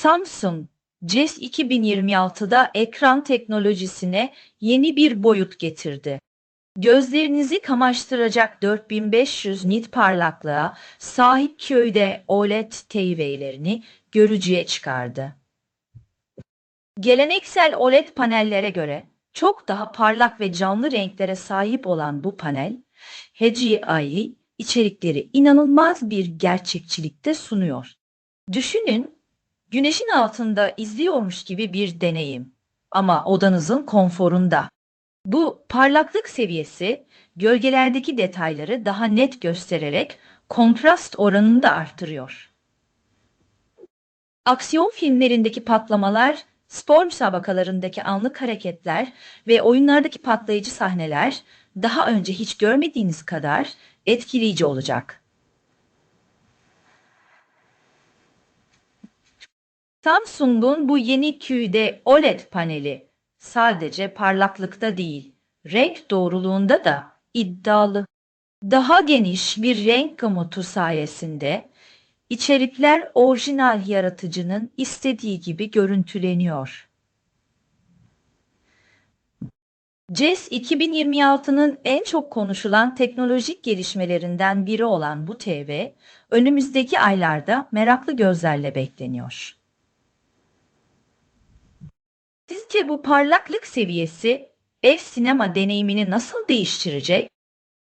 Samsung CES 2026'da ekran teknolojisine yeni bir boyut getirdi. Gözlerinizi kamaştıracak 4500 nit parlaklığa sahip köyde OLED TV'lerini görücüye çıkardı. Geleneksel OLED panellere göre çok daha parlak ve canlı renklere sahip olan bu panel, HDI içerikleri inanılmaz bir gerçekçilikte sunuyor. Düşünün, güneşin altında izliyormuş gibi bir deneyim ama odanızın konforunda. Bu parlaklık seviyesi gölgelerdeki detayları daha net göstererek kontrast oranını da arttırıyor. Aksiyon filmlerindeki patlamalar, spor müsabakalarındaki anlık hareketler ve oyunlardaki patlayıcı sahneler daha önce hiç görmediğiniz kadar etkileyici olacak. Samsung'un bu yeni QD OLED paneli sadece parlaklıkta değil, renk doğruluğunda da iddialı. Daha geniş bir renk gamutu sayesinde içerikler orijinal yaratıcının istediği gibi görüntüleniyor. CES 2026'nın en çok konuşulan teknolojik gelişmelerinden biri olan bu TV, önümüzdeki aylarda meraklı gözlerle bekleniyor. Sizce bu parlaklık seviyesi ev sinema deneyimini nasıl değiştirecek?